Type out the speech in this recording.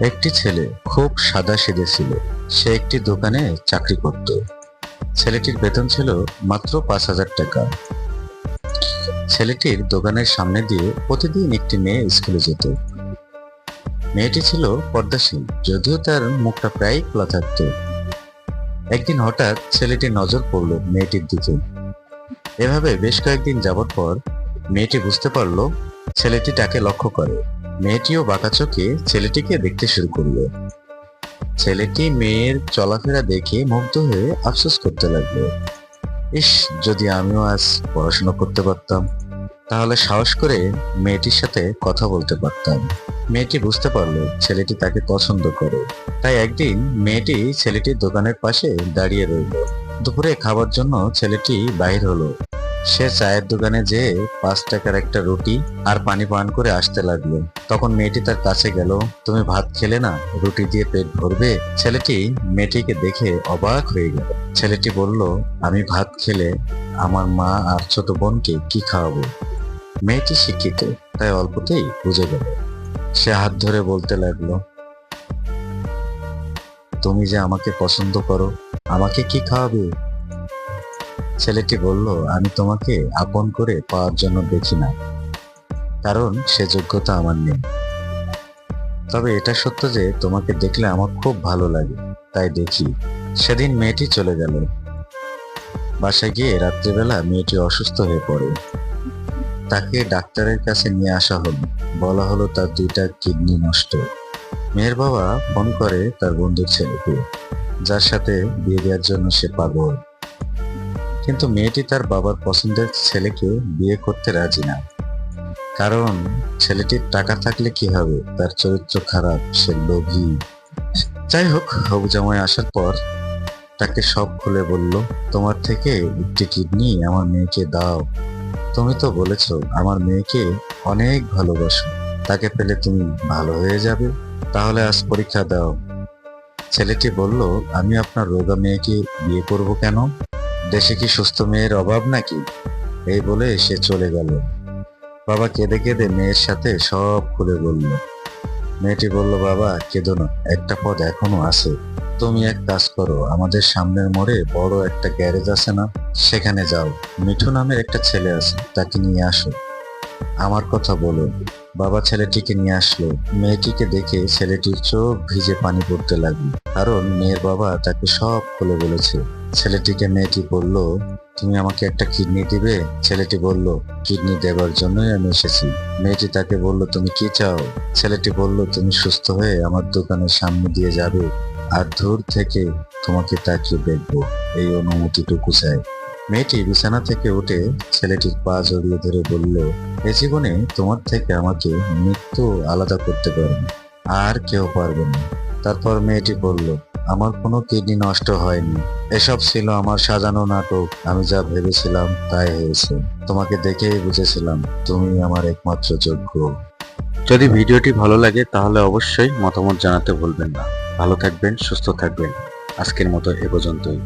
একটি ছেলে খুব সাদা সেদে ছিল। সে একটি দোকানে চাকরি করত। ছেলেটির বেতন ছিল মাত্র পাঁচ হাজার টাকা। ছেলেটির দোকানের সামনে দিয়ে প্রতিদিন একটি মেয়ে স্কুলে যেত। মেয়েটি ছিল পর্দাশীল, যদিও তার মুখটা প্রায় খোলা থাকত। একদিন হঠাৎ ছেলেটির নজর পড়ল মেয়েটির দিকে। এভাবে বেশ কয়েকদিন যাবার পর মেয়েটি বুঝতে পারল ছেলেটি তাকে লক্ষ্য করে। মেয়েটিও বাঁকা চোখে ছেলেটিকে দেখতে শুরু করল। ছেলেটি মেয়ের চলাফেরা দেখে মুগ্ধ হয়ে আফসোস করতে লাগল। ইস, যদি আমিও আজ পড়াশোনা করতে পারতাম, তাহলে সাহস করে মেয়েটির সাথে কথা বলতে পারতাম। মেয়েটি বুঝতে পারল ছেলেটি তাকে পছন্দ করে। তাই একদিন মেয়েটি ছেলেটির দোকানের পাশে দাঁড়িয়ে রইল। দুপুরে খাবার জন্য ছেলেটি বাইর হলো। সে চায়ের দোকানে যেয়ে পাঁচ টাকার একটা রুটি আর পানি পান করে আসতে লাগল। তখন মেয়েটি তার কাছে গেল, তুমি ভাত খেলে না? রুটি দিয়ে পেট ভরবে? ছেলেটি মেয়েটিকে দেখে অবাক হয়ে গেল। ছেলেটি বলল, আমি ভাত খেলে আমার মা আর ছোট বোনকে কি খাওয়াবো? মেয়েটি শিক্ষিত, তাই অল্পতেই বুঝে গেল। সে হাত ধরে বলতে লাগল, তুমি যে আমাকে পছন্দ করো, আমাকে কি খাওয়াবে? ছেলেটি বলল, আমি তোমাকে আপন করে পাওয়ার জন্য দেখি না, কারণ সে যোগ্যতা আমার নেই। তবে এটা সত্য যে তোমাকে দেখলে আমার খুব ভালো লাগে। তাই দেখি, সেদিন মেয়েটি চলে গেল। বাসায় গিয়ে রাত্রিবেলা মেয়েটি অসুস্থ হয়ে পড়ে। তাকে ডাক্তারের কাছে নিয়ে আসা হলো। বলা হলো তার দুইটা কিডনি নষ্ট। মেয়ের বাবা ফোন করে তার বন্ধুর ছেলেকে, যার সাথে বিয়ে দেওয়ার জন্য সে পাগল। কিন্তু মেয়েটি তার বাবার পছন্দের ছেলেকে বিয়ে করতে রাজি না। কারণ ছেলেটির টাকা থাকলে কি হবে? তার চরিত্র খারাপ, সে লোভী। যাই হোক, হবু জামাই আসার পর তাকে সব খুলে বলল, তোমার থেকে একটি কিডনি আমার মেয়েকে দাও। তুমি তো বলেছ, আমার মেয়েকে অনেক ভালোবাসো। তাকে পেলে তুমি ভালো হয়ে যাবে। তাহলে আজ পরীক্ষা দাও। ছেলেটি বলল, আমি আপনার রোগা মেয়েকে বিয়ে করব কেন? দেশে কি সুস্থ মেয়ের অভাব নাকি? এই বলে সে চলে গেল। বাবা কেঁদে কেঁদে মেয়ের সাথে সব খুলে বলল। মেয়েটি বলল, বাবা, কেঁদো না, একটা পদ এখনও আছে। তুমি এক কাজ করো, আমাদের সামনের মোড়ে বড় একটা গ্যারেজ আছে না? সেখানে যাও। মিঠু নামের একটা ছেলে আছে, তাকে নিয়ে আসো। আমার কথা বলো। বাবা ছেলেটিকে নিয়ে আসলো। মেয়েটিকে দেখে ছেলেটির চোখ ভিজে পানি পড়তে লাগল। কারণ মেয়ের বাবা তাকে সব খুলে বলেছে। ছেলেটিকে মেয়েটি বলল, তুমি আমাকে একটা কিডনি দিবে? ছেলেটি বলল, কিডনি দেবার জন্যই আমি এসেছি। মেয়েটি তাকে বলল, তুমি কি চাও? ছেলেটি বলল, তুমি সুস্থ হয়ে আমার দোকানের সামনে দিয়ে যাবে আর দূর থেকে তোমাকে তাকিয়ে দেখব। এই অনুমতিটুকু চাই মেয়েটি বিছানা থেকে উঠে ছেলেটির পা জড়িয়ে ধরে বলল, এ জীবনে তোমার থেকে আমাকে মৃত্যু আলাদা করতে পারবে, আর কেউ পারবে না। তারপর মেয়েটি বলল আমার কোনো কিডনি নষ্ট হয়নি। এসব ছিল আমার সাজানো নাটক। আমি যা ভেবেছিলাম তাই হয়েছে। তোমাকে দেখেই বুঝেছিলাম তুমি আমার একমাত্র যোগ্য। যদি ভিডিওটি ভালো লাগে তাহলে অবশ্যই মতামত জানাতে ভুলবেন না। ভালো থাকবেন, সুস্থ থাকবেন। আজকের মতো এ পর্যন্তই।